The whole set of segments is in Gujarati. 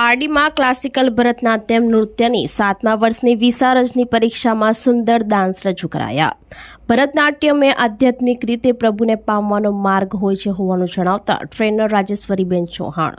પારડીમાં ક્લાસિકલ ભરતનાટ્યમ નૃત્યની સાતમા વર્ષની વિસારજની પરીક્ષામાં સુંદર ડાન્સ રજૂ કરાયા. ભરતનાટ્યમ એ આધ્યાત્મિક રીતે પ્રભુને પામવાનો માર્ગ હોય છે હોવાનું જણાવતા ટ્રેનર રાજેશ્વરીબેન ચૌહાણ.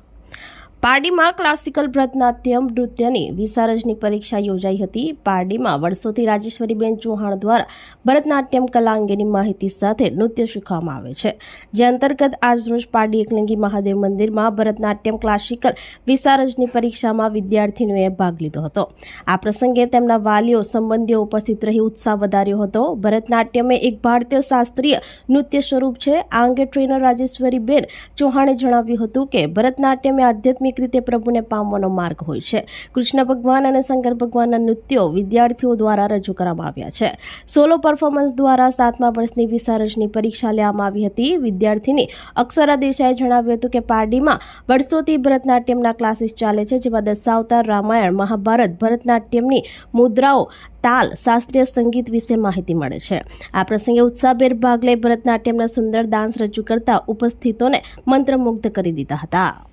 પારડીમાં ક્લાસિકલ ભરતનાટ્યમ નૃત્યની વિસારજની પરીક્ષા યોજાઈ હતી. પારડીમાં વર્ષોથી રાજેશ્વરીબેન ચૌહાણ દ્વારા ભરતનાટ્યમ કલા અંગેની માહિતી સાથે નૃત્ય શીખવામાં આવે છે. જે અંતર્ગત આજરોજ પારડી એકલિંગી મહાદેવ મંદિરમાં ભરતનાટ્યમ ક્લાસિકલ વિસારજની પરીક્ષામાં વિદ્યાર્થીનીઓએ ભાગ લીધો હતો. આ પ્રસંગે તેમના વાલીઓ સંબંધીઓ ઉપસ્થિત રહી ઉત્સાહ વધાર્યો હતો. ભરતનાટ્યમ એ એક ભારતીય શાસ્ત્રીય નૃત્ય સ્વરૂપ છે. આ અંગે ટ્રેનર રાજેશ્વરીબેન ચૌહાણે જણાવ્યું હતું કે ભરતનાટ્યમ એ આધ્યાત્મિક રીતે પ્રભુને પામવાનો માર્ગ હોય છે. કૃષ્ણ ભગવાન અને શંકર ભગવાનના નૃત્યો વિદ્યાર્થીઓ દ્વારા રજૂ કરવામાં આવ્યા છે. સોલો પરફોર્મન્સ દ્વારા સાતમા વર્ષની વિસારજની પરીક્ષા લેવામાં આવી હતી. વિદ્યાર્થીની અક્ષરા દેસાઈએ જણાવ્યું હતું કે પારડીમાં વર્ષોથી ભરતનાટ્યમના ક્લાસીસ ચાલે છે, જેમાં દશાવતાર, રામાયણ, મહાભારત, ભરતનાટ્યમની મુદ્રાઓ, તાલ, શાસ્ત્રીય સંગીત વિશે માહિતી મળે છે. આ પ્રસંગે ઉત્સાહભેર ભાગ લઈ ભરતનાટ્યમના સુંદર ડાન્સ રજૂ કરતા ઉપસ્થિતોને મંત્રમુગ્ધ કરી દીધા હતા.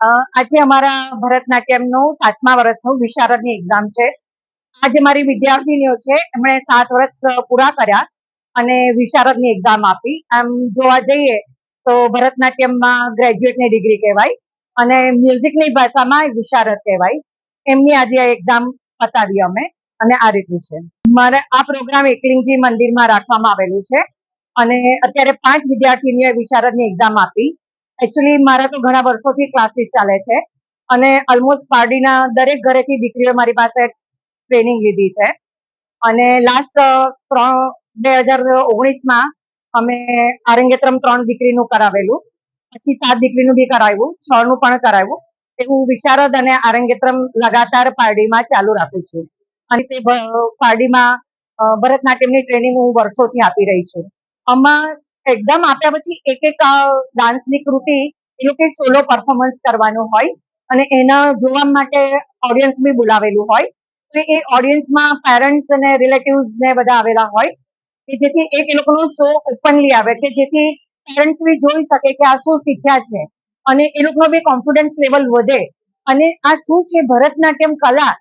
આજે અમારા ભરતનાટ્યમનું સાતમા વર્ષનું વિશારદની એક્ઝામ છે. આજે મારી વિદ્યાર્થીનીઓ છે, એમણે સાત વર્ષ પૂરા કર્યા અને વિશારદની એક્ઝામ આપી. આમ જોવા જઈએ તો ભરતનાટ્યમમાં ગ્રેજ્યુએટની ડિગ્રી કહેવાય અને મ્યુઝિકની ભાષામાં વિશારદ કહેવાય. એમની આજે એક્ઝામ પતાવી અમે અને આ રીતનું છે. મારે આ પ્રોગ્રામ એકલિંગજી મંદિરમાં રાખવામાં આવેલું છે અને અત્યારે પાંચ વિદ્યાર્થીનીઓએ વિશારદની એક્ઝામ આપી. એકચ્યુઅલી મારા તો ઘણા વર્ષોથી ક્લાસીસ ચાલે છે. અને ઓલમોસ્ટ પાર્ટીના દરેક ઘરેથી દીકરીઓ મારી પાસે ટ્રેનિંગ લીધી છે. અને લાસ્ટ ત્રણ, બે હજાર ઓગણીસમાં અમે આરંગેત્રમ ત્રણ દીકરીનું કરાવેલું. પછી સાત દીકરીનું બી કરાવ્યું. છ નું પણ કરાવ્યું. એવું વિશારદ અને આરંગેત્રમ લગાતાર પારડીમાં ચાલુ રાખું છું. અને તે પારડીમાં ભરતનાટ્યમની ટ્રેનિંગ હું વર્ષોથી આપી રહી છું. આમાં એક્ઝામ આપ્યા પછી એક એક ડાન્સની કૃતિ એ લોકો સોલો પરફોર્મન્સ કરવાનું હોય અને એના જોવા માટે ઓડિયન્સ બી બોલાવેલું હોય. તો એ ઓડિયન્સમાં પેરેન્ટ્સ અને રિલેટિવ્સ ને બધા આવેલા હોય કે જેથી એક એ લોકોનો શો ઓપનલી આવે કે જેથી પેરેન્ટ્સ બી જોઈ શકે કે આ શું શીખ્યા છે અને એ લોકોનો બી કોન્ફિડન્સ લેવલ વધે. અને આ શું છે ભરતનાટ્યમ કલા?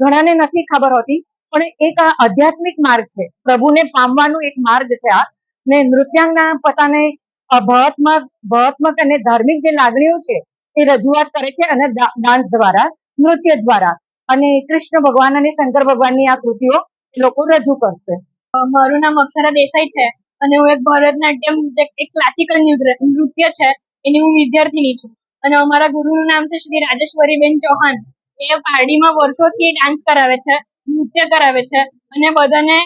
ઘણાને નથી ખબર હોતી, પણ એક આ આધ્યાત્મિક માર્ગ છે. પ્રભુને પામવાનું એક માર્ગ છે આ. ને નૃત્યાંગના પોતાને ભાવાત્મક ભાવાત્મક અને ધાર્મિક જે લાગણીઓ છે, એ રજૂઆત કરે છે અને ડાન્સ દ્વારા, નૃત્ય દ્વારા. અને કૃષ્ણ ભગવાન અને શંકર ભગવાનની આ કૃતિઓ લોકો રજૂ કરશે. મારું નામ અક્ષરા દેસાઈ છે અને હું એક ભરતનાટ્યમ, જે એક ક્લાસિકલ નૃત્ય છે, એની હું વિદ્યાર્થીની છું. અને અમારા ગુરુનું નામ છે શ્રી રાજેશ્વરીબેન ચૌહાણ. એ પારડીમાં વર્ષોથી ડાન્સ કરાવે છે, નૃત્ય કરાવે છે અને બધાને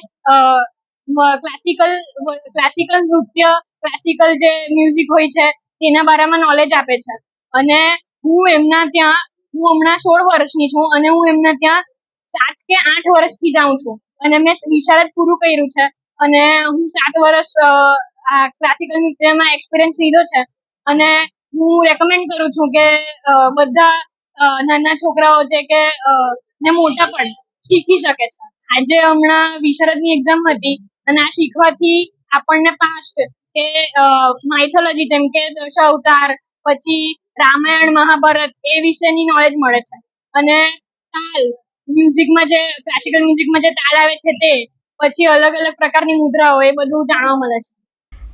ક્લાસિકલ ક્લાસિકલ નૃત્ય ક્લાસિકલ જે મ્યુઝિક હોય છે તેના બારામાં નોલેજ આપે છે. અને હું એમના ત્યાં, હું હમણાં સોળ વર્ષની છું અને હું એમના ત્યાં સાત કે આઠ વર્ષથી જાઉં છું. અને મેં વિશારદ પૂરું કર્યું છે. અને હું સાત વર્ષ આ ક્લાસિકલ નૃત્યમાં એક્સપિરિયન્સ લીધો છે. અને હું રેકમેન્ડ કરું છું કે બધા નાના છોકરાઓ છે કે ને મોટા પણ શીખી શકે છે. આજે હમણાં વિશારદની એક્ઝામ હતી અને આ શીખવાથી આપણને પાસ્ટ કે માઇથોલોજી જેમ કે દશાવતાર, પછી રામાયણ, મહાભારત એ વિશેની નોલેજ મળે છે. અને તાલ મ્યુઝિકમાં જે ક્લાસિકલ મ્યુઝિકમાં જે તાલ આવે છે તે, પછી અલગ અલગ પ્રકારની મુદ્રાઓ એ બધું જાણવા મળે છે.